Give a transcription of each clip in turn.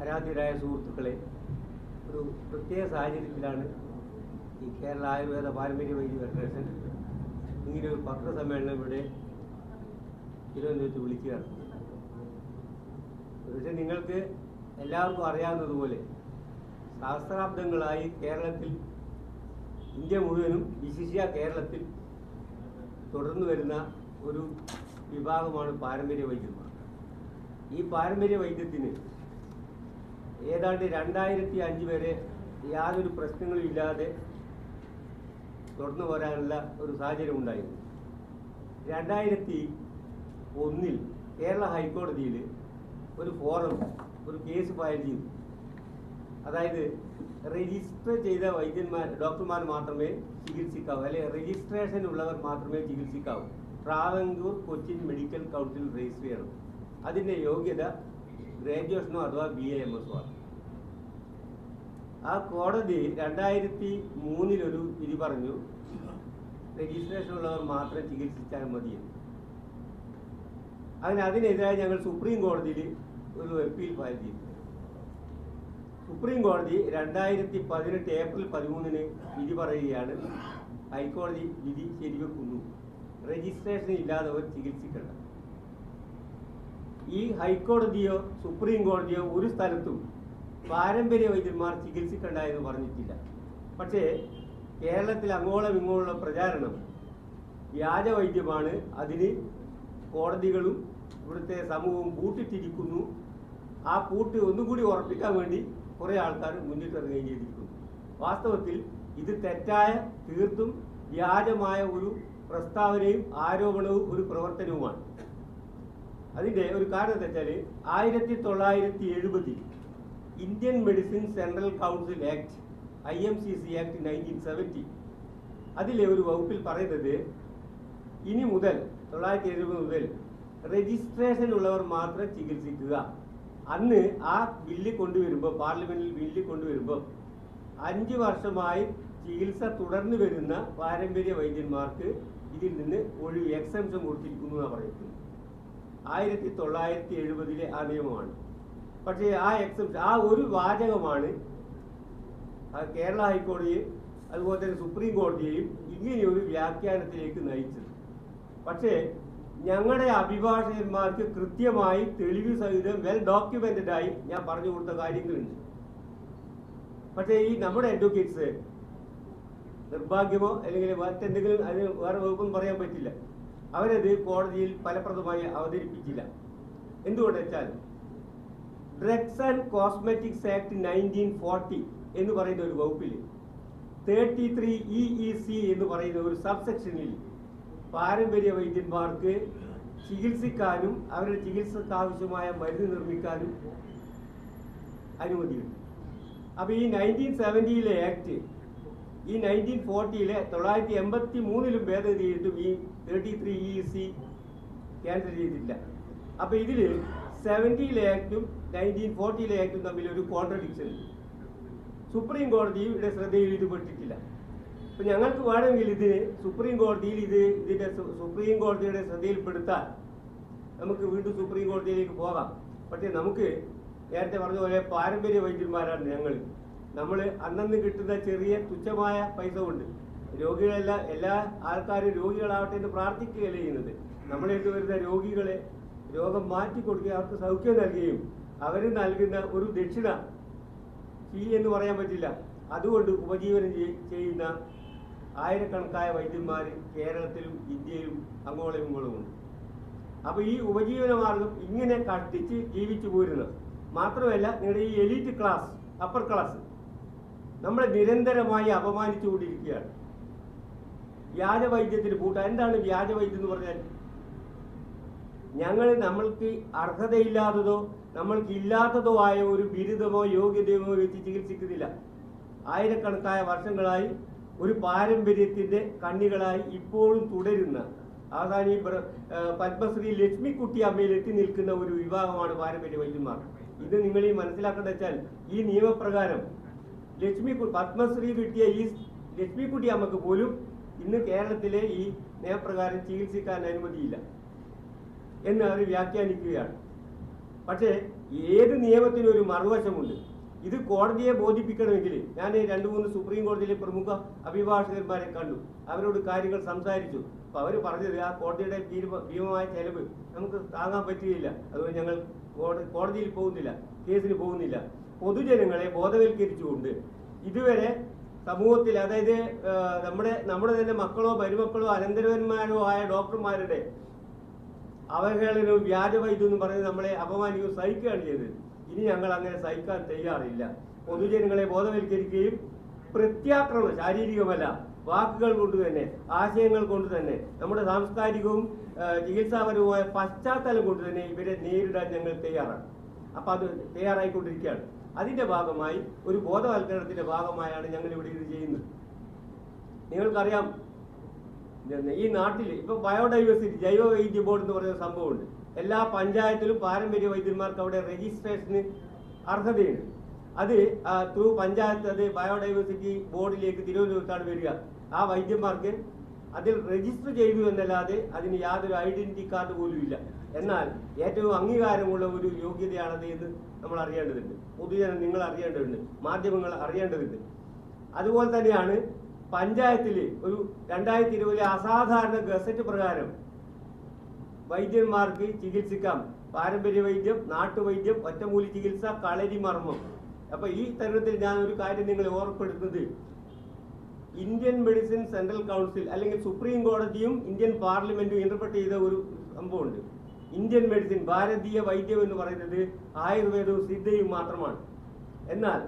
ആരാധ്യരായ സുഹൃത്തുക്കളെ ഒരു പ്രത്യേക സാഹചര്യത്തിലാണ് ഈ കേരള ആയുർവേദ പാരമ്പര്യ വൈദ്യ ഫെഡറേഷൻ ഇങ്ങനെ ഒരു പത്രസമ്മേളനം ഇവിടെ തിരുവനന്തപുരത്ത് വിളിക്കുകയാണ് പക്ഷേ നിങ്ങൾക്ക് എല്ലാവർക്കും അറിയാവുന്നതുപോലെ സഹസ്രാബ്ദങ്ങളായി കേരളത്തിൽ ഇന്ത്യ മുഴുവനും വിശിഷ്യ കേരളത്തിൽ തുടർന്നു വരുന്ന ഒരു വിഭാഗമാണ് പാരമ്പര്യ വൈദ്യന്മാർ ഈ പാരമ്പര്യ വൈദ്യത്തിന് ഏതാണ്ട് രണ്ടായിരത്തി അഞ്ച് വരെ യാതൊരു പ്രശ്നങ്ങളും ഇല്ലാതെ തുടർന്നു വരാനുള്ള ഒരു സാഹചര്യം ഉണ്ടായിരുന്നു. രണ്ടായിരത്തി ഒന്നിൽ കേരള ഹൈക്കോടതിയിൽ ഒരു ഫോറം ഒരു കേസ് ഫയൽ ചെയ്തു. അതായത് രജിസ്റ്റർ ചെയ്ത വൈദ്യന്മാർ ഡോക്ടർമാർ മാത്രമേ ചികിത്സിക്കാവൂ. അല്ലെ രജിസ്ട്രേഷൻ ഉള്ളവർ മാത്രമേ ചികിത്സിക്കാവൂ. Travancore Cochin medical council register ചെയ്യണം. അതിന്റെ യോഗ്യത ഗ്രാജുവേഷനോ അഥവാ ബി എ എം എസോ ആണ്. ആ കോടതി രണ്ടായിരത്തി മൂന്നിലൊരു വിധി പറഞ്ഞു രജിസ്ട്രേഷൻ ഉള്ളവർ മാത്രം ചികിത്സിച്ചാൽ മതിയെന്ന്. അതിന് അതിനെതിരായി ഞങ്ങൾ സുപ്രീം കോടതിയിൽ ഒരു അപ്പീൽ ഫയൽ ചെയ്തു. സുപ്രീം കോടതി രണ്ടായിരത്തി പതിനെട്ട് ഏപ്രിൽ പതിമൂന്നിന് വിധി പറയുകയാണ് ഹൈക്കോടതി വിധി ശരിവെക്കുന്നു. രജിസ്ട്രേഷൻ ഇല്ലാതെ അവർ ചികിത്സിക്കണം ഈ ഹൈക്കോടതിയോ സുപ്രീം കോടതിയോ ഒരു സ്ഥലത്തും പാരമ്പര്യ വൈദ്യന്മാർ ചികിത്സിക്കണ്ട എന്ന് പറഞ്ഞിട്ടില്ല. പക്ഷേ കേരളത്തിൽ അങ്ങോളം ഇങ്ങോളം പ്രചാരണം വ്യാജ വൈദ്യമാണ്. അതിന് കോടതികളും ഇവിടുത്തെ സമൂഹവും പൂട്ടിട്ടിരിക്കുന്നു. ആ പൂട്ട് ഒന്നുകൂടി ഉറപ്പിക്കാൻ വേണ്ടി കുറേ ആൾക്കാർ മുന്നിട്ടിറങ്ങുകയും ചെയ്തിരിക്കുന്നു. വാസ്തവത്തിൽ ഇത് തെറ്റായ തീർത്തും വ്യാജമായ ഒരു പ്രസ്താവനയും ആരോപണവും ഒരു പ്രവർത്തനവുമാണ്. അതിന്റെ ഒരു കാരണം എന്താ വെച്ചാൽ ആയിരത്തി തൊള്ളായിരത്തി എഴുപതിൽ Indian medicine central council act I M C C act nineteen seventy. അതിലെ ഒരു വകുപ്പിൽ പറയുന്നത് ഇനി മുതൽ തൊള്ളായിരത്തി എഴുപത് മുതൽ രജിസ്ട്രേഷൻ ഉള്ളവർ മാത്രം ചികിത്സിക്കുക. അന്ന് ആ ബില്ല് കൊണ്ടുവരുമ്പോൾ പാർലമെന്റിൽ ബില്ല് കൊണ്ടുവരുമ്പോൾ അഞ്ച് വർഷമായി ചികിത്സ തുടർന്നു വരുന്ന പാരമ്പര്യ വൈദ്യന്മാർക്ക് ഇതിൽ നിന്ന് ഒഴിവ് എക്സംഷൻ കൊടുത്തിരിക്കുന്നു എന്നാണ് പറയുന്നത്. ആയിരത്തി തൊള്ളായിരത്തി എഴുപതിലെ ആ നിയമമാണ്. പക്ഷേ ആ എക്സംഷൻ ആ ഒരു വാചകമാണ് കേരള ഹൈക്കോടതിയെ അതുപോലെ തന്നെ സുപ്രീം കോടതിയെയും ഇങ്ങനെയൊരു വ്യാഖ്യാനത്തിലേക്ക് നയിച്ചത്. പക്ഷേ ഞങ്ങളുടെ അഭിഭാഷകന്മാർക്ക് കൃത്യമായി തെളിവ് സഹിതം വെൽ ഡോക്യുമെന്റഡ് ആയി ഞാൻ പറഞ്ഞു കൊടുത്ത കാര്യങ്ങളുണ്ട്. പക്ഷേ ഈ നമ്മുടെ അഡ്വക്കേറ്റ്സ് നിർഭാഗ്യമോ അല്ലെങ്കിൽ മറ്റെന്തെങ്കിലും അതിന് വേറെ വകുപ്പൊന്നും പറയാൻ പറ്റില്ല. അവരത് കോടതിയിൽ ഫലപ്രദമായി അവതരിപ്പിച്ചില്ല. എന്തുകൊണ്ടെന്ന് വെച്ചാൽ drugs and cosmetics act nineteen forty എന്ന് പറയുന്ന ഒരു വകുപ്പിൽ thirty three E E C എന്ന് പറയുന്ന ഒരു സബ്സെക്ഷനിൽ പാരമ്പര്യ വൈദ്യന്മാർക്ക് ചികിത്സിക്കാനും അവരുടെ ചികിത്സക്ക് ആവശ്യമായ മരുന്ന് നിർമ്മിക്കാനും അനുമതിയുണ്ട്. അപ്പോൾ ഈ നയന്റീൻ സെവന്റിയിലെ ആക്ട് ഈ നയന്റീൻ ഫോർട്ടിയിലെ തൊള്ളായിരത്തി എൺപത്തി മൂന്നിലും ഭേദഗതി ചെയ്തിട്ടും ഈ thirty three E C cancel ചെയ്തിട്ടില്ല. അപ്പോൾ ഇതിൽ സെവന്റിയിലെ ആക്ടും നയന്റീൻ ഫോർട്ടിയിലെ ആക്ടും തമ്മിൽ ഒരു കോൺട്രഡിക്ഷൻ ഉണ്ട്. സുപ്രീം കോടതിയുടെ ശ്രദ്ധയിൽ ഇത് പെട്ടിട്ടില്ല അപ്പൊ ഞങ്ങൾക്ക് വേണമെങ്കിൽ ഇത് സുപ്രീം കോടതിയിൽ ഇത് ഇതിന്റെ സുപ്രീം കോടതിയുടെ ശ്രദ്ധയിൽപ്പെടുത്താൻ നമുക്ക് വീണ്ടും സുപ്രീം കോടതിയിലേക്ക് പോകാം. പക്ഷേ നമുക്ക് നേരത്തെ പറഞ്ഞ പോലെ പാരമ്പര്യ വൈദ്യന്മാരാണ് ഞങ്ങൾ. നമ്മൾ അന്നന്ന് കിട്ടുന്ന ചെറിയ തുച്ഛമായ പൈസ കൊണ്ട് രോഗികളെല്ലാം എല്ലാ ആൾക്കാരും രോഗികളാവട്ടെ എന്ന് പ്രാർത്ഥിക്കുകയല്ല ചെയ്യുന്നത്. നമ്മളേക്ക് വരുന്ന രോഗികളെ രോഗം മാറ്റി കൊടുക്കുകയും അവർക്ക് സൗഖ്യം നൽകുകയും അവർ നൽകുന്ന ഒരു ദക്ഷിണ ഫീ എന്ന് പറയാൻ പറ്റില്ല. അതുകൊണ്ട് ഉപജീവനം ചെയ്യുന്ന ആയിരക്കണക്കായ വൈദ്യന്മാർ കേരളത്തിലും ഇന്ത്യയിലും അങ്ങോളം ഇങ്ങോളം ഉണ്ട്. അപ്പോൾ ഈ ഉപജീവന മാർഗം ഇങ്ങനെ കട്ടിച്ച് ജീവിച്ചു പോരുന്നത്. മാത്രമല്ല നിങ്ങളുടെ ഈ എലീറ്റ് ക്ലാസ് അപ്പർ ക്ലാസ് നമ്മളെ നിരന്തരമായി അപമാനിച്ചുകൊണ്ടിരിക്കുകയാണ്. വ്യാജ വൈദ്യത്തിന് പൂട്ട. എന്താണ് വ്യാജവൈദ്യം എന്ന് പറഞ്ഞാൽ? ഞങ്ങൾ നമ്മൾക്ക് അർഹതയില്ലാത്തതോ നമ്മൾക്ക് ഇല്ലാത്തതോ ആയ ഒരു ബിരുദമോ യോഗ്യതയോ വെച്ച് ചികിത്സിക്കുന്നില്ല. ആയിരക്കണക്കായ വർഷങ്ങളായി ഒരു പാരമ്പര്യത്തിന്റെ കണ്ണികളായി ഇപ്പോഴും തുടരുന്ന അവസാനം ഈ പത്മശ്രീ ലക്ഷ്മിക്കുട്ടി അമ്മയിൽ എത്തി നിൽക്കുന്ന ഒരു വിഭാഗമാണ് പാരമ്പര്യ വൈദ്യന്മാർ. ഇത് നിങ്ങൾ ഈ മനസ്സിലാക്കേണ്ട വെച്ചാൽ ഈ നിയമപ്രകാരം ലക്ഷ്മി പത്മശ്രീ കിട്ടിയ ഈ ലക്ഷ്മിക്കുട്ടി അമ്മയ്ക്ക് പോലും ഇന്ന് കേരളത്തിലെ ഈ നിയമപ്രകാരം ചികിത്സിക്കാൻ അനുമതിയില്ല എന്ന് അവർ വ്യാഖ്യാനിക്കുകയാണ്. പക്ഷേ ഏത് നിയമത്തിനും ഒരു മറുവശമുണ്ട്. ഇത് കോടതിയെ ബോധിപ്പിക്കണമെങ്കിൽ ഞാൻ രണ്ട് മൂന്ന് സുപ്രീം കോടതിയിലെ പ്രമുഖ അഭിഭാഷകന്മാരെ കണ്ടു. അവരോട് കാര്യങ്ങൾ സംസാരിച്ചു. അപ്പൊ അവർ പറഞ്ഞത് ആ കോടതിയുടെ ഭീമ- ഭീമമായ ചെലവ് നമുക്ക് താങ്ങാൻ പറ്റുകയില്ല. അതുകൊണ്ട് ഞങ്ങൾ കോട- കോടതിയിൽ പോകുന്നില്ല കേസിന് പോകുന്നില്ല. പൊതുജനങ്ങളെ ബോധവൽക്കരിച്ചുകൊണ്ട് ഇതുവരെ സമൂഹത്തിൽ അതായത് നമ്മുടെ നമ്മുടെ തന്നെ മക്കളോ മരുമക്കളോ അനന്തരവന്മാരോ ആയ ഡോക്ടർമാരുടെ അവഹേളനവും വ്യാജവൈദ്യം എന്ന് പറഞ്ഞ് നമ്മളെ അപമാനിക്കുകയും സഹിക്കുകയാണ് ചെയ്തത്. ഇനി ഞങ്ങൾ അങ്ങനെ സഹിക്കാൻ തയ്യാറില്ല. പൊതുജനങ്ങളെ ബോധവൽക്കരിക്കുകയും പ്രത്യാക്രമണം ശാരീരികമല്ല വാക്കുകൾ കൊണ്ട് തന്നെ ആശയങ്ങൾ കൊണ്ട് തന്നെ നമ്മുടെ സാംസ്കാരികവും ചികിത്സാപരവുമായ പശ്ചാത്തലം കൊണ്ട് തന്നെ ഇവരെ നേരിടാൻ ഞങ്ങൾ തയ്യാറാണ്. അപ്പൊ അത് തയ്യാറായിക്കൊണ്ടിരിക്കുകയാണ്. അതിന്റെ ഭാഗമായി ഒരു ബോധവൽക്കരണത്തിന്റെ ഭാഗമായാണ് ഞങ്ങൾ ഇവിടെ ഇത് ചെയ്യുന്നത്. നിങ്ങൾക്കറിയാം ഈ നാട്ടിൽ ഇപ്പൊ ബയോഡൈവേഴ്സിറ്റി ജൈവ വൈദ്യ ബോർഡ് എന്ന് പറയുന്ന സംഭവമുണ്ട്. എല്ലാ പഞ്ചായത്തിലും പാരമ്പര്യ വൈദ്യന്മാർക്ക് അവിടെ രജിസ്ട്രേഷന് അർഹതയുണ്ട്. അത് ത്രൂ പഞ്ചായത്ത് അത് ബയോഡൈവേഴ്സിറ്റി ബോർഡിലേക്ക് തിരുവനന്തപുരത്താണ് വരിക. ആ വൈദ്യന്മാർക്ക് അതിൽ രജിസ്റ്റർ ചെയ്തു എന്നല്ലാതെ അതിന് യാതൊരു ഐഡന്റിറ്റി കാർഡ് പോലും ഇല്ല എന്നാൽ ഏറ്റവും അംഗീകാരമുള്ള ഒരു യോഗ്യതയാണത് എന്ന് നമ്മൾ അറിയേണ്ടതുണ്ട്. പൊതുജനം നിങ്ങൾ അറിയേണ്ടതുണ്ട്. മാധ്യമങ്ങൾ അറിയേണ്ടതുണ്ട്. അതുപോലെ തന്നെയാണ് പഞ്ചായത്തിൽ ഒരു രണ്ടായിരത്തി ഇരുപതിലെ അസാധാരണ ഗസറ്റ് പ്രകാരം വൈദ്യന്മാർക്ക് ചികിത്സിക്കാം. പാരമ്പര്യ വൈദ്യം നാട്ടുവൈദ്യം ഒറ്റമൂലി ചികിത്സ കളരി മർമ്മം. അപ്പൊ ഈ തരുണത്തിൽ ഞാൻ ഒരു കാര്യം നിങ്ങളെ ഓർപ്പെടുത്തുന്നത് ഇന്ത്യൻ മെഡിസിൻ സെൻട്രൽ കൗൺസിൽ അല്ലെങ്കിൽ സുപ്രീം കോടതിയും ഇന്ത്യൻ പാർലമെന്റും ഇന്റർപ്രറ്റ് ചെയ്ത ഒരു സംഭവമുണ്ട്. ഇന്ത്യൻ മെഡിസിൻ ഭാരതീയ വൈദ്യം എന്ന് പറയുന്നത് ആയുർവേദവും സിദ്ധയും മാത്രമാണ്. എന്നാൽ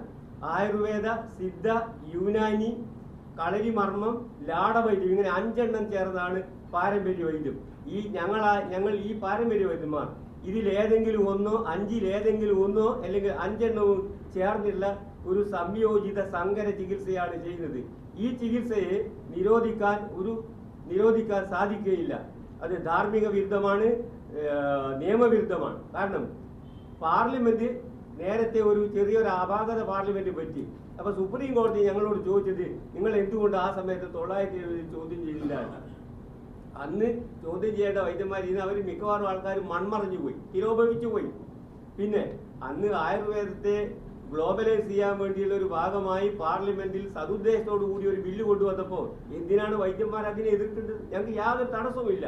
ആയുർവേദ സിദ്ധ യുനാനി കളരി മർമ്മം ലാടവൈദ്യം ഇങ്ങനെ അഞ്ചെണ്ണം ചേർന്നാണ് പാരമ്പര്യ വൈദ്യം. ഈ ഞങ്ങൾ ഞങ്ങൾ ഈ പാരമ്പര്യ വൈദ്യന്മാർ ഇതിലേതെങ്കിലും ഒന്നോ അഞ്ചിലേതെങ്കിലും ഒന്നോ അല്ലെങ്കിൽ അഞ്ചെണ്ണവും ചേർന്നുള്ള ഒരു സംയോജിത സങ്കര ചികിത്സയാണ് ചെയ്യുന്നത്. ഈ ചികിത്സയെ നിരോധിക്കാൻ ഒരു നിരോധിക്കാൻ സാധിക്കുകയില്ല. അത് ധാർമ്മിക വിരുദ്ധമാണ്. നിയമവിരുദ്ധമാണ്. കാരണം പാർലമെന്റ് നേരത്തെ ഒരു ചെറിയൊരു അപാകത പാർലമെന്റ് പറ്റി. അപ്പൊ സുപ്രീം കോടതി ഞങ്ങളോട് ചോദിച്ചത് നിങ്ങൾ എന്തുകൊണ്ട് ആ സമയത്ത് തൊള്ളായിരത്തി എഴുപതിൽ ചോദ്യം ചെയ്തില്ല? അന്ന് ചോദ്യം ചെയ്യേണ്ട വൈദ്യന്മാർ ഇന്ന് അവർ മിക്കവാറും ആൾക്കാർ മൺമറഞ്ഞു പോയി തിരോപവിച്ചു പോയി. പിന്നെ അന്ന് ആയുർവേദത്തെ ഗ്ലോബലൈസ് ചെയ്യാൻ വേണ്ടിയുള്ള ഒരു ഭാഗമായി പാർലമെന്റിൽ സതുദ്ദേശത്തോടു കൂടി ഒരു ബില്ല് കൊണ്ടുവന്നപ്പോൾ എന്തിനാണ് വൈദ്യന്മാർ അതിനെ എതിർക്കുന്നത് ഞങ്ങൾക്ക് യാതൊരു തടസ്സവുമില്ല.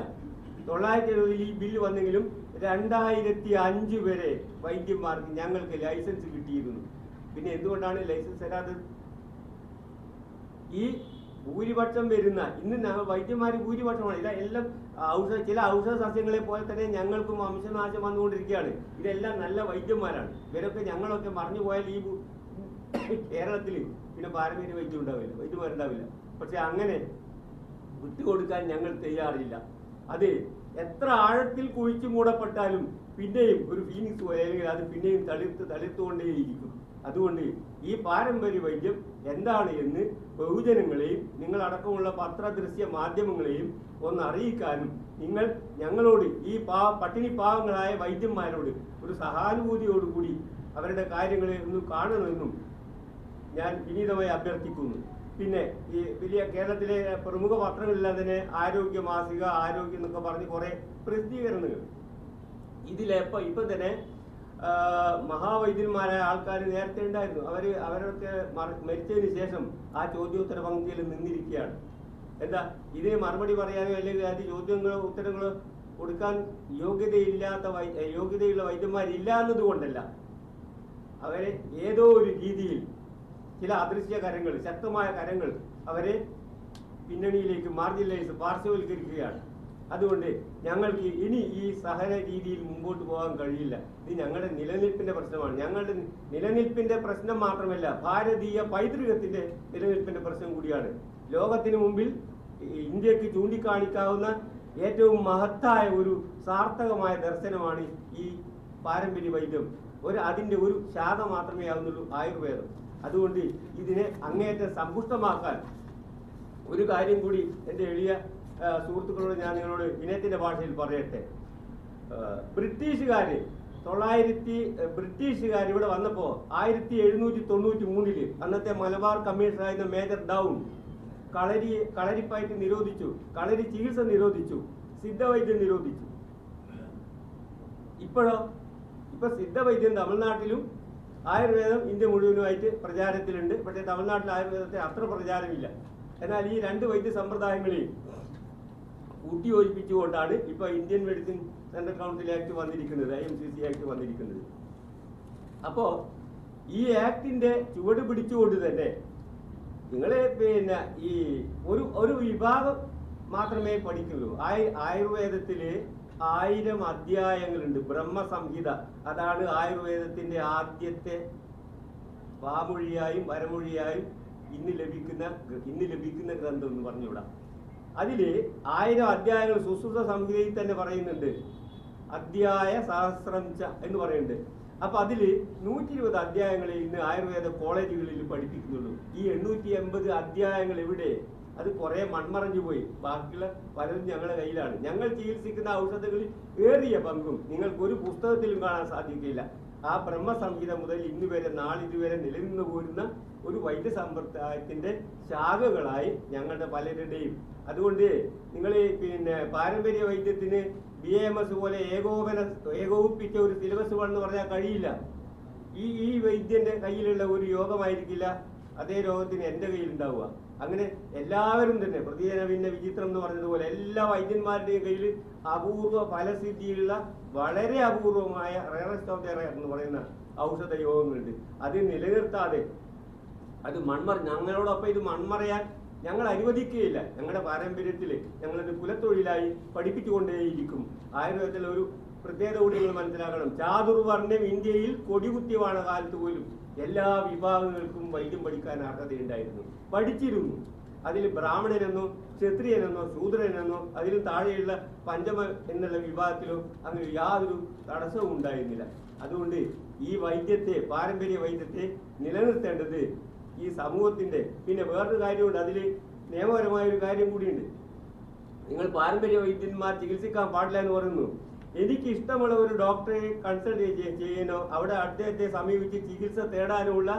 തൊള്ളായിരത്തി എഴുപതിൽ ഈ ബില്ല് വന്നെങ്കിലും രണ്ടായിരത്തി അഞ്ച് വരെ വൈദ്യന്മാർക്ക് ഞങ്ങൾക്ക് ലൈസൻസ് കിട്ടിയിരുന്നു. പിന്നെ എന്തുകൊണ്ടാണ് ലൈസൻസ് തരാത്തത്? ഈ ഭൂരിപക്ഷം വരുന്ന ഇന്ന് വൈദ്യന്മാർ ഭൂരിപക്ഷമാണ്. ഇല്ല എല്ലാം ഔഷധ ചില ഔഷധ സസ്യങ്ങളെ പോലെ തന്നെ ഞങ്ങൾക്കും വംശനാശം വന്നുകൊണ്ടിരിക്കുകയാണ്. ഇതെല്ലാം നല്ല വൈദ്യന്മാരാണ്. ഇവരൊക്കെ ഞങ്ങളൊക്കെ മറിഞ്ഞു പോയാൽ ഈ കേരളത്തിൽ പിന്നെ പാരമ്പര്യ വൈദ്യം ഉണ്ടാവില്ല വൈദ്യന്മാരുണ്ടാവില്ല. പക്ഷെ അങ്ങനെ വിട്ടുകൊടുക്കാൻ ഞങ്ങൾ തയ്യാറില്ല. അത് എത്ര ആഴത്തിൽ കുഴിച്ചു മൂടപ്പെട്ടാലും പിന്നെയും ഒരു ഫീനിക്സ് അല്ലെങ്കിൽ അത് പിന്നെയും തളിർത്ത് തളിർത്തുകൊണ്ടേയിരിക്കും അതുകൊണ്ട് ഈ പാരമ്പര്യ വൈദ്യം എന്താണ് എന്ന് ബഹുജനങ്ങളെയും നിങ്ങളടക്കമുള്ള പത്രദൃശ്യ മാധ്യമങ്ങളെയും ഒന്ന് അറിയിക്കാനും നിങ്ങൾ ഞങ്ങളോട് ഈ പാ പട്ടിണി പാവങ്ങളായ വൈദ്യന്മാരോട് ഒരു സഹാനുഭൂതിയോടുകൂടി അവരുടെ കാര്യങ്ങളെ ഒന്ന് കാണണമെന്നും ഞാൻ വിനീതമായി അഭ്യർത്ഥിക്കുന്നു. പിന്നെ ഈ വലിയ കേരളത്തിലെ പ്രമുഖ പത്രങ്ങളെല്ലാം തന്നെ ആരോഗ്യ മാസിക ആരോഗ്യം എന്നൊക്കെ പറഞ്ഞ് കുറെ പ്രസിദ്ധീകരണങ്ങൾ. ഇതിലെപ്പോ ഇപ്പൊ തന്നെ മഹാവൈദ്യന്മാരായ ആൾക്കാർ നേരത്തെ ഉണ്ടായിരുന്നു. അവർ അവരൊക്കെ മരിച്ചതിന് ശേഷം ആ ചോദ്യോത്തര പങ്ക്തിയിൽ നിന്നിരിക്കുകയാണ്. എന്താ ഇതിന് മറുപടി പറയാനോ അല്ലെങ്കിൽ അത് ചോദ്യങ്ങളോ ഉത്തരങ്ങളോ കൊടുക്കാൻ യോഗ്യതയില്ലാത്ത യോഗ്യതയുള്ള വൈദ്യന്മാരില്ല എന്നതുകൊണ്ടല്ല അവരെ ഏതോ ഒരു രീതിയിൽ ചില അദൃശ്യ കരങ്ങൾ ശക്തമായ കരങ്ങൾ അവരെ പിന്നണിയിലേക്ക് മാർജിനലൈസ് പാർശ്വവൽക്കരിക്കുകയാണ്. അതുകൊണ്ട് ഞങ്ങൾക്ക് ഇനി ഈ സഹന രീതിയിൽ മുമ്പോട്ട് പോകാൻ കഴിയില്ല. ഇത് ഞങ്ങളുടെ നിലനിൽപ്പിന്റെ പ്രശ്നമാണ്. ഞങ്ങളുടെ നിലനിൽപ്പിന്റെ പ്രശ്നം മാത്രമല്ല ഭാരതീയ പൈതൃകത്തിന്റെ നിലനിൽപ്പിന്റെ പ്രശ്നം കൂടിയാണ്. ലോകത്തിന് മുമ്പിൽ ഇന്ത്യയ്ക്ക് ചൂണ്ടിക്കാണിക്കാവുന്ന ഏറ്റവും മഹത്തായ ഒരു സാർത്ഥകമായ ദർശനമാണ് ഈ പാരമ്പര്യ വൈദ്യം. ഒരു അതിന്റെ ഒരു ശാഖ മാത്രമേ ആവുന്നുള്ളൂ ആയുർവേദം. അതുകൊണ്ട് ഇതിനെ അങ്ങേയറ്റം സമ്പുഷ്ടമാക്കാൻ ഒരു കാര്യം കൂടി എന്റെ എളിയ സുഹൃത്തുക്കളോട് ഞാൻ നിങ്ങളോട് വിനയത്തിന്റെ ഭാഷയിൽ പറയട്ടെ. ബ്രിട്ടീഷുകാര് തൊള്ളായിരത്തി ബ്രിട്ടീഷുകാർ ഇവിടെ വന്നപ്പോൾ ആയിരത്തി എഴുന്നൂറ്റി തൊണ്ണൂറ്റി മൂന്നിൽ അന്നത്തെ മലബാർ കമ്മീഷണറായിരുന്ന മേജർ ഡൗൺ കളരി കളരിപ്പയറ്റ് നിരോധിച്ചു കളരി ചികിത്സ നിരോധിച്ചു സിദ്ധവൈദ്യം നിരോധിച്ചു. ഇപ്പോഴോ? ഇപ്പൊ സിദ്ധവൈദ്യം തമിഴ്നാട്ടിലും ആയുർവേദം ഇന്ത്യ മുഴുവനുമായിട്ട് പ്രചാരത്തിലുണ്ട്. പക്ഷേ തമിഴ്നാട്ടിൽ ആയുർവേദത്തെ അത്ര പ്രചാരമില്ല. എന്നാൽ ഈ രണ്ട് വൈദ്യ സമ്പ്രദായങ്ങളെയും കൂട്ടിയോജിപ്പിച്ചുകൊണ്ടാണ് ഇപ്പോൾ Indian medicine central council act വന്നിരിക്കുന്നത് I M C C act വന്നിരിക്കുന്നത്. അപ്പോൾ ഈ ആക്ടിന്റെ ചുവട് പിടിച്ചുകൊണ്ട് തന്നെ നിങ്ങൾ പിന്നെ ഈ ഒരു ഒരു വിഭാഗം മാത്രമേ പഠിക്കുള്ളൂ. ആയു ആയുർവേദത്തിൽ ആയിരം അധ്യായങ്ങളുണ്ട്. ബ്രഹ്മസംഹിത. അതാണ് ആയുർവേദത്തിന്റെ ആദ്യത്തെ വാമൊഴിയായും വരമൊഴിയായും ഇന്ന് ലഭിക്കുന്ന ഇന്ന് ലഭിക്കുന്ന ഗ്രന്ഥം എന്ന് പറഞ്ഞുവിടാം. അതിൽ ആയിരം അധ്യായങ്ങൾ സുശ്രുത സംഹിതയിൽ തന്നെ പറയുന്നുണ്ട്. അധ്യായ സഹസ്രം ച എന്ന് പറയുന്നുണ്ട്. അപ്പൊ അതിൽ നൂറ്റി ഇരുപത് അധ്യായങ്ങളെ ഇന്ന് ആയുർവേദ കോളേജുകളിൽ പഠിപ്പിക്കുന്നുള്ളൂ. ഈ എണ്ണൂറ്റി എൺപത് അധ്യായങ്ങൾ എവിടെ? അത് കുറെ മൺമറഞ്ഞു പോയി. ബാക്കിയുള്ള പലതും ഞങ്ങളുടെ കയ്യിലാണ്. ഞങ്ങൾ ചികിത്സിക്കുന്ന ഔഷധങ്ങളിൽ ഏറിയ പങ്കും നിങ്ങൾക്ക് ഒരു പുസ്തകത്തിലും കാണാൻ സാധിക്കില്ല. ആ ബ്രഹ്മസംഹിത മുതൽ ഇന്ന് വരെ നാളിതുവരെ നിലനിന്നു പോരുന്ന ഒരു വൈദ്യ സമ്പ്രദായത്തിന്റെ ശാഖകളായി ഞങ്ങളുടെ പലരുടെയും. അതുകൊണ്ട് നിങ്ങൾ പിന്നെ പാരമ്പര്യ വൈദ്യത്തിന് ബി എം എസ് പോലെ ഏകോപന ഏകോപിപ്പിച്ച ഒരു സിലബസ് വേണമെന്ന് പറഞ്ഞാൽ കഴിയില്ല. ഈ ഈ വൈദ്യന്റെ കയ്യിലുള്ള ഒരു യോഗമായിരിക്കില്ല അതേ രോഗത്തിന് എന്റെ കയ്യിൽ ഉണ്ടാവുക അങ്ങനെ എല്ലാവരും തന്നെ പ്രതിജന പിന്നെ വിചിത്രം എന്ന് പറഞ്ഞതുപോലെ എല്ലാ വൈദ്യന്മാരുടെയും കയ്യിൽ അപൂർവ ഫലസിദ്ധിയുള്ള വളരെ അപൂർവമായ റയറസ്റ്റ് ഓഫ് ദ റയർ എന്ന് പറയുന്ന ഔഷധ യോഗങ്ങളുണ്ട്. അത് നിലനിർത്താതെ അത് മൺമറ ഞങ്ങളോടൊപ്പം ഇത് മൺമറയാൻ ഞങ്ങൾ അനുവദിക്കുകയില്ല. ഞങ്ങളുടെ പാരമ്പര്യത്തിൽ ഞങ്ങളത് കുലത്തൊഴിലായി പഠിപ്പിച്ചുകൊണ്ടേയിരിക്കും. ആയുർവേദത്തിൽ ഒരു പ്രത്യേകത കൂടി നിങ്ങൾ മനസ്സിലാക്കണം. ചാതുർവർണം ഇന്ത്യയിൽ കൊടികുത്തിവാണ കാലത്ത് പോലും എല്ലാ വിഭാഗങ്ങൾക്കും വൈദ്യം പഠിക്കാൻ അർഹതയുണ്ടായിരുന്നു പഠിച്ചിരുന്നു. അതിൽ ബ്രാഹ്മണനെന്നോ ക്ഷത്രിയനെന്നോ ശൂദ്രനെന്നോ അതിലും താഴെയുള്ള പഞ്ചമ എന്നുള്ള വിഭാഗത്തിലോ അങ്ങനെ യാതൊരു തടസ്സവും ഉണ്ടായിരുന്നില്ല. അതുകൊണ്ട് ഈ വൈദ്യത്തെ പാരമ്പര്യ വൈദ്യത്തെ നിലനിർത്തേണ്ടത് ഈ സമൂഹത്തിന്റെ പിന്നെ വേറൊരു കാര്യമുണ്ട്. അതിൽ നിയമപരമായ ഒരു കാര്യം കൂടിയുണ്ട്. നിങ്ങൾ പാരമ്പര്യ വൈദ്യന്മാർ ചികിത്സിക്കാൻ പാടില്ല എന്ന് പറയുന്നു. എനിക്ക് ഇഷ്ടമുള്ള ഒരു ഡോക്ടറെ കൺസൾട്ട് ചെയ്യാനോ അവിടെ അദ്ദേഹത്തെ സമീപിച്ച് ചികിത്സ തേടാനുള്ള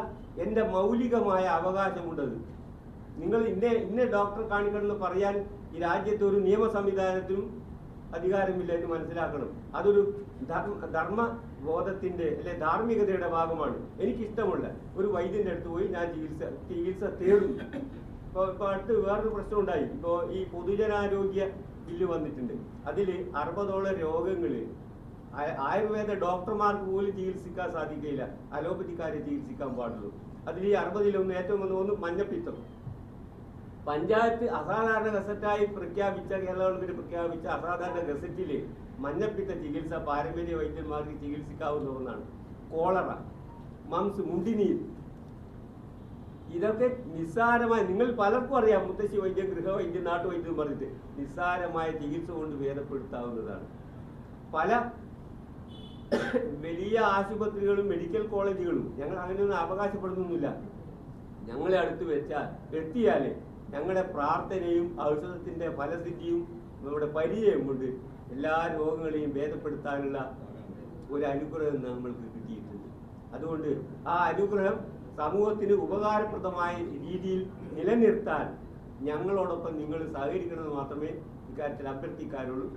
എന്റെ മൗലികമായ അവകാശമുണ്ടത് നിങ്ങൾ ഇന്നെ ഇന്ന ഡോക്ടർ കാണിക്കണമെന്ന് പറയാൻ ഈ രാജ്യത്തെ ഒരു നിയമ സംവിധാനത്തിനും അധികാരമില്ല എന്ന് മനസ്സിലാക്കണം. അതൊരു ധർമ്മ ബോധത്തിന്റെ അല്ലെ ധാർമ്മികതയുടെ ഭാഗമാണ്. എനിക്കിഷ്ടമുള്ള ഒരു വൈദ്യന്റെ അടുത്ത് പോയി ഞാൻ ചികിത്സ ചികിത്സ തേടും. ഇപ്പോൾ ഇപ്പോൾ അടുത്ത് വേറൊരു പ്രശ്നം ഉണ്ടായി ഇപ്പോ ഈ പൊതുജനാരോഗ്യ ബില്ല് വന്നിട്ടുണ്ട്. അതിൽ അറുപതോളം രോഗങ്ങൾ. ആ- ആയുർവേദ ഡോക്ടർമാർക്ക് പോലും ചികിത്സിക്കാൻ സാധിക്കില്ല അലോപ്പതിക്കാരെ ചികിത്സിക്കാൻ പാടുള്ളൂ. അതിൽ ഈ അറുപതിലൊന്ന് ഏറ്റവും ഒന്ന് ഒന്ന് മഞ്ഞപ്പിത്തം. പഞ്ചായത്ത് അസാധാരണ ഗസറ്റായി പ്രഖ്യാപിച്ച കേരള ഗവൺമെന്റ് പ്രഖ്യാപിച്ച അസാധാരണ ഗസറ്റിൽ മഞ്ഞപ്പിത്ത ചികിത്സ പാരമ്പര്യ വൈദ്യന്മാർക്ക് ചികിത്സിക്കാവുന്ന ഒന്നാണ്. കോളറ. മംസ് മുണ്ടിനീർ ഇതൊക്കെ നിസ്സാരമായ നിങ്ങൾ പലർക്കും അറിയാം മുത്തശ്ശി വൈദ്യം ഗൃഹവൈദ്യം നാട്ടുവൈദ്യം വൈദ്യം പറഞ്ഞിട്ട് നിസ്സാരമായ ചികിത്സ കൊണ്ട് ഭേദപ്പെടുത്താവുന്നതാണ്. പല വലിയ ആശുപത്രികളും മെഡിക്കൽ കോളേജുകളും ഞങ്ങൾ അങ്ങനെയൊന്നും അവകാശപ്പെടുന്നൊന്നുമില്ല. ഞങ്ങളെ അടുത്ത് വെച്ചാൽ എത്തിയാൽ ഞങ്ങളുടെ പ്രാർത്ഥനയും ഔഷധത്തിന്റെ ഫലസിദ്ധിയും നമ്മുടെ പരിചയം കൊണ്ട് എല്ലാ രോഗങ്ങളെയും ഭേദപ്പെടുത്താനുള്ള ഒരു അനുഗ്രഹം നമ്മൾക്ക് കിട്ടിയിട്ടുണ്ട്. അതുകൊണ്ട് ആ അനുഗ്രഹം സമൂഹത്തിന് ഉപകാരപ്രദമായ രീതിയിൽ നിലനിർത്താൻ ഞങ്ങളോടൊപ്പം നിങ്ങൾ സഹകരിക്കണമെന്ന് മാത്രമേ ഇക്കാര്യത്തിൽ അഭ്യർത്ഥിക്കാനുള്ളൂ.